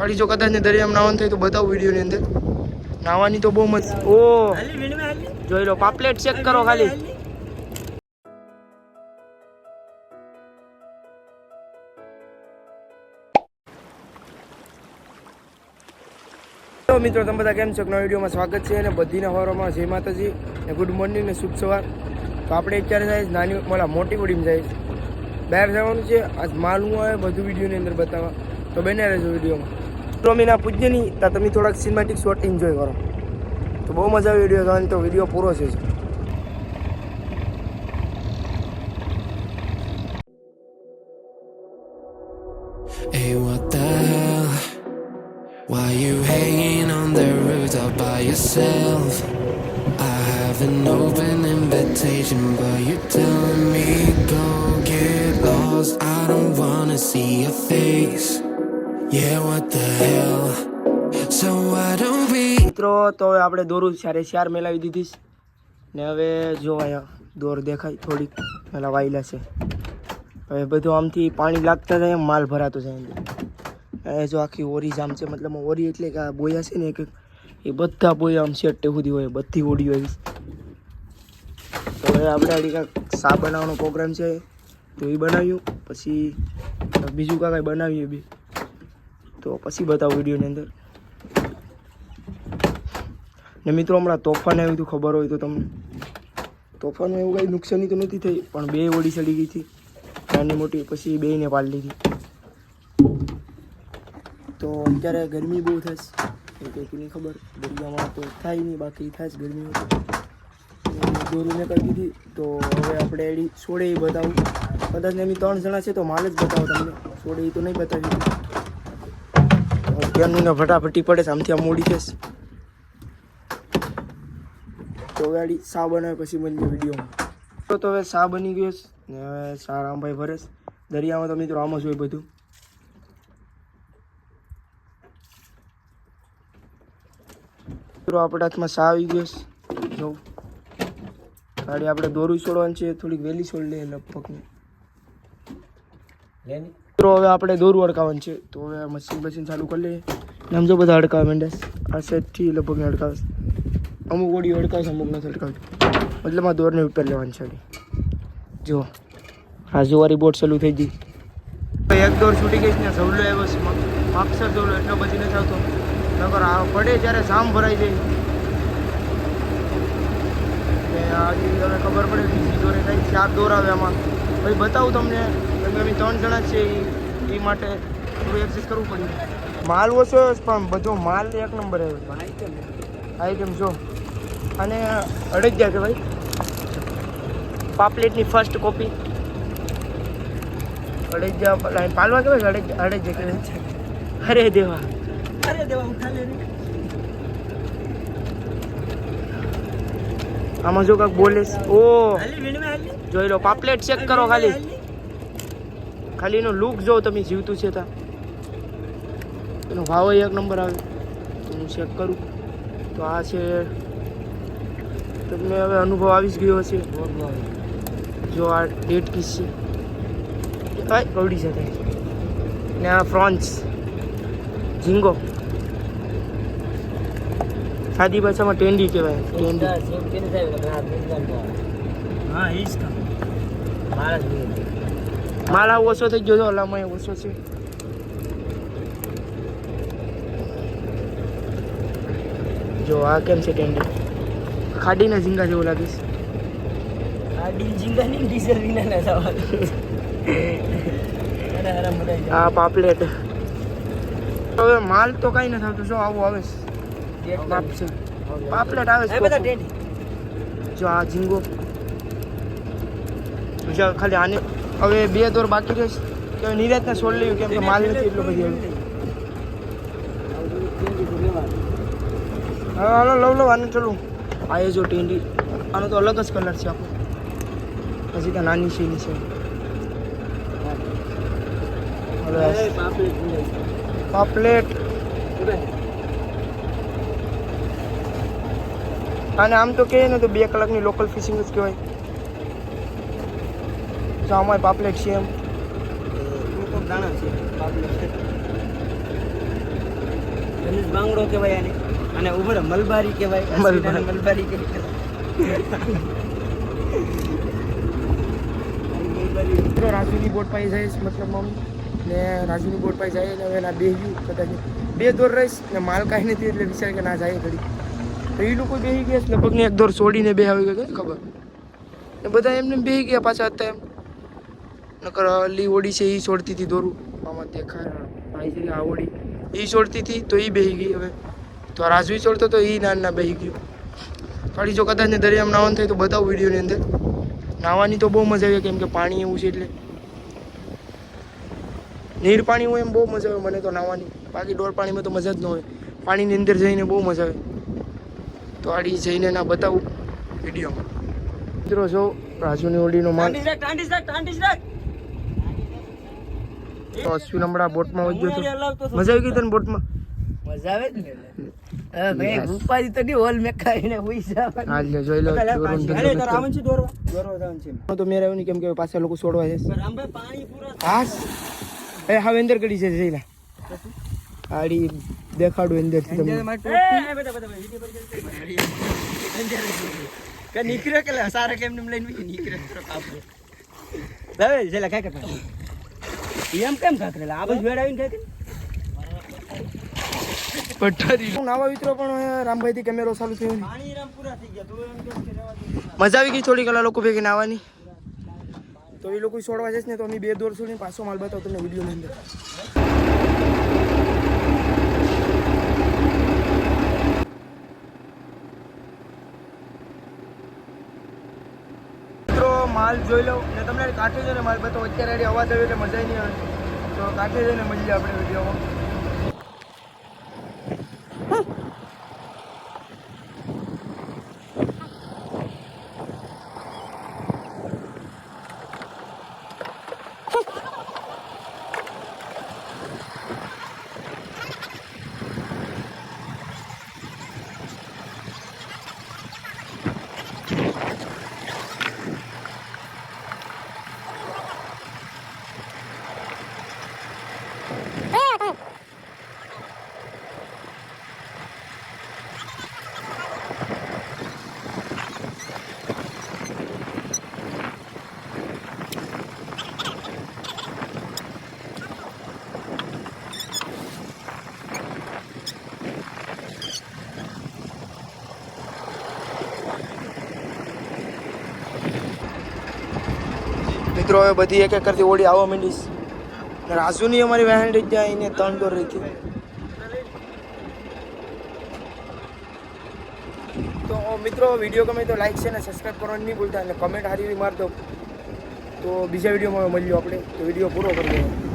ગાડી જો કદાચ ને દરિયામાં નાવાનું થાય તો બતાવું વિડીયોની અંદર. નાવાની તો બહુ મસ્ત. ઓ! જોઈ લો, પાપલેટ ચેક કરો ખાલી. મિત્રો, તમે બધા કેમ છો? નવા વિડીયોમાં સ્વાગત છે અને બધીના હવારોમાં જય માતાજી ને ગુડ મોર્નિંગ ને શુભ સવાર. તો આપણે અત્યારે જાય નાની મોલા મોટી બોડીમાં જાય બહાર જવાનું છે. આજ માલવું આવે, બધું વિડીયોની અંદર બતાવવા. તો બને રહેજો વિડીયોમાં. સ્વામીના પૂજ્યની ત્યાં તમે થોડાક સિનેમેટિક શોટ એન્જોય કરો તો બહુ મજા આવે વિડીયો જોવાની તો વિડીયો પૂરો છે જ. Hey, what the hell? Why you hanging on the rooftop by yourself? I have an open invitation, but you're telling me go get lost. I don't wanna see your face. મિત્રો, તો આપણે દોરું સારે ચાર મેલાવી દીધી. ને હવે જો અહીંયા દોર દેખાય થોડીક. પેલા વાયલા છે. હવે બધું આમથી પાણી લાગતા જાય, માલ ભરાતો જાય અંદર. જો આખી ઓરી જામ છે, મતલબ ઓરી એટલે કે આ બોયા છે ને એક એ બધા બોયા આમ છેટ્ટે સુધી હોય, બધી ઓડી હોય તો હવે આપણે આડી કાંઈક સા બનાવવાનો પ્રોગ્રામ છે. તો એ બનાવ્યું. પછી બીજું કાંઈ બનાવીએ બી. તો પછી બતાવું વિડીયોની અંદર. ને મિત્રો, હમણાં તોફાન આવ્યું હતું, ખબર હોય તો તમને. તોફાનમાં એવું કાંઈ નુકસાની તો નથી થઈ, પણ બે ઓડી ચડી ગઈ હતી. નાની મોટી, પછી બેયને પાડી લીધી. તો અત્યારે ગરમી બહુ થશે. એ કંઈક નહીં ખબર. દરિયામાં તો થાય નહીં, બાકી થાય ગરમી દોરીને કરી દીધી. તો હવે આપણે એડી સોડે બતાવું. કદાચ ને એમ ત્રણ જણા છે તો માલ જ બતાવો તમને. સોડે તો નહીં બતાવી. ત્યાંનું ને ફટાફટી પડે છે, આમથી આમ મોડી થશે તો ગાડી સા બનાવે પછી બની વિડીયોમાં. તો તો હવે સા બની ગયો છે, ને હવે સા રામભાઈ ભરેશ દરિયામાં તો મિત્રો આમ જ હોય બધું. મિત્રો, આપણા હાથમાં સા આવી ગયો છે. જો. ગાડી આપણે દોરું છોડવાની છે, થોડીક વહેલી છોડી લઈએ લગભગ. મિત્રો, હવે આપણે દોરું અડકાવવાનું છે. તો હવે મશીન મશીન ચાલુ કરી લઈએ. સમજો બધા અડકાવે મેન્ડસ આ સેટથી લગભગ અડકાવે. અમુક ઓડી અડકાવે છે, અમુક નથી અડકાવતી. મતલબ આ દોરને ઉપર લેવાની છે જો જો રાજુવારી બોટ ચાલુ થઈ ગઈ. એક દોર છૂટી ગઈ છે ને સવલો એવો છે માપસર દોરો એટલો બધી નથી આવતો. નગર પડે જ્યારે જામ ભરાઈ જાય. આજે હવે ખબર પડે, બીજી દોરે કઈ ચાર દોર આવે આમાં. પછી બતાવું તમને. અમે ત્રણ જણા છીએ એ માટે થોડું એડજસ્ટ કરવું પડ્યું માલ ઓછો પણ બધો માલ એક નંબર આવ્યો આઈટમ જો. અને અડક ગયા છે ભાઈ. પાપલેટની ફર્સ્ટ કોપી અડદિયા પાલવા કેવાય અડદિયા અડદિયા કહેવાય અરે દેવા. અરે દેવા ઉઠા લે આમાં જો કાંઈક બોલે. ઓ. જોઈ લો પાપલેટ ચેક કરો ખાલી. ખાલી એનો લુક જો તમે જીવતું છે તા. એનો ભાવ એક નંબર આવે. હું ચેક કરું. તો આ છે. તમને હવે અનુભવ આવી જ ગયો હશે. જો આ ડેટ કિસ છે. કવડી છે તે. ને આ ફ્રોન્સ ઝીંગો. સાદી ભાષામાં ટેન્ડી કહેવાય. ટેન્ડી હા એ જ કામ માલ ઓછો થઈ ગયો ઓલામાં ઓછો છે. જો આ કેમ છે કેન્ડી? ખાડીના ઝીંગા જેવું લાગે છે. આ ડીલ જીંગા ની ડીઝલ વિના ના આ પાપલેટ. હવે માલ તો કઈ નથી આવતું. જો આવું આવે છે. પાપલેટ આવે છે જો આ ઝીંગો. જો ખાલી આને હવે બે દોર બાકી રહેશે. તો નિરાતને છોડ લેવું કેમ કે માલ નથી એટલો બધી હા હાલો લવ લવ આને ચલું. આ એ જો ટેન્ડી આનો તો અલગ જ કલર છે આપણો પછી તો નાની છે છે પાપલેટ. અને આમ તો કહે ને તો બે કલાકની લોકલ ફિશિંગ જ કહેવાય. તો આમાં પાપલેટ છે એમ. દાણા છે રાજેશ બાંગડો કહેવાય આને. અને ઉભર મલબારી કહેવાય. મલબારી. મલબારી મલબારી કહેવાય. રાજુની બોટ પાસે જઈશ મતલબ આમ. ને રાજુની બોટ પાસે જાય એટલે હવે ના બે ગયું કદાચ બે દોર રહીશ ને માલ કાંઈ નથી એટલે વિચાર કે ના જાય ઘડી તો એ લોકો બેસી ગયા લગભગ ને એક દોર છોડીને બે આવી ગયો ખબર? ને બધા એમને બેસી ગયા પાછા હતા એમ નકર અલી ઓડી છે એ છોડતી હતી દોરું. આમાં દેખાય ભાઈ છે, આ ઓડી. એ છોડતી હતી તો એ બેહી ગઈ હવે. તો રાજવી રાજુ છોડતો તો એ ના ના બેહી ગયો. થોડી જો કદાચ ને દરિયામાં નાવાનું થાય તો બતાવું વિડીયોની અંદર. નાહવાની તો બહુ મજા આવે, કેમ કે પાણી એવું છે એટલે. નીર પાણી હોય એમ બહુ મજા આવે, મને તો નાહવાની. બાકી ડોર પાણીમાં તો મજા જ ન હોય. પાણીની અંદર જઈને બહુ મજા આવે. તો આડી જઈને ના બતાવું વિડીયોમાં. મિત્રો, જો રાજુની ઓડીનો માલ તો અશ્વિન હમણાં બોટમાં વહી ગયો. મજા આવી ગઈ તને બોટમાં મજા આવે જ ને ભાઈ ઉપાધિ તો નહીં હોલ મેં ખાઈને હુઈ જવાનું. હાલ લે જોઈ લો અલે, દોરવાનું પાછી. ધંધો અલે, નથી તારે આવવાનું છે દોરવા? દોરવા જવાનું છે. તો મેં રહ્યો કેમ કે પાછા લોકો છોડવા છે રામભાઈ પાણી પૂરા હા એ હવે અંદર છે જઈલા આડી દેખાડું. અંદર છે. નીકળ્યો કે સારા કેમ ને એમ લઈને નીકળ્યો હવે જેલા કાંઈ કરતા એમ કેમ કાકરેલા આ બધું વેડાવીને કાંઈ કરે? પઠારી નાવા વિતરો પણ હવે રામભાઈથી કેમેરો ચાલુ થયો નહીં. રામ પૂરા થઈ ગયા તું એમ કેમ કે રહેવા દે. મજા આવી ગઈ થોડી કલા લોકો ભેગી નાવાની તો એ લોકો છોડવા જશે ને તો અમે બે દોર છોડીને પાછો માલ બતાવો તમને વીડિયો અંદર મિત્રો માલ જોઈ લઉં. ને તમને કાંઠે જઈને માલ બતાવો અત્યારે અવાજ આવ્યો એટલે મજા નહીં આવે. તો કાંઠે જઈને મળીએ આપણે વિડીયોમાં મિત્રો હવે બધી એક એક કરતી ઓડી આવવા માંડીશ. રાજુની અમારી વહેણ જાય એને ત્રણ દોર રહી તો મિત્રો વીડિયો ગમે તો લાઈક છે ને સબસ્ક્રાઈબ કરવાનું નહીં ભૂલતા, અને કમેન્ટ હારી માર દો. તો બીજા વિડીયોમાં મળ્યો આપણે. તો વીડિયો પૂરો કરી દો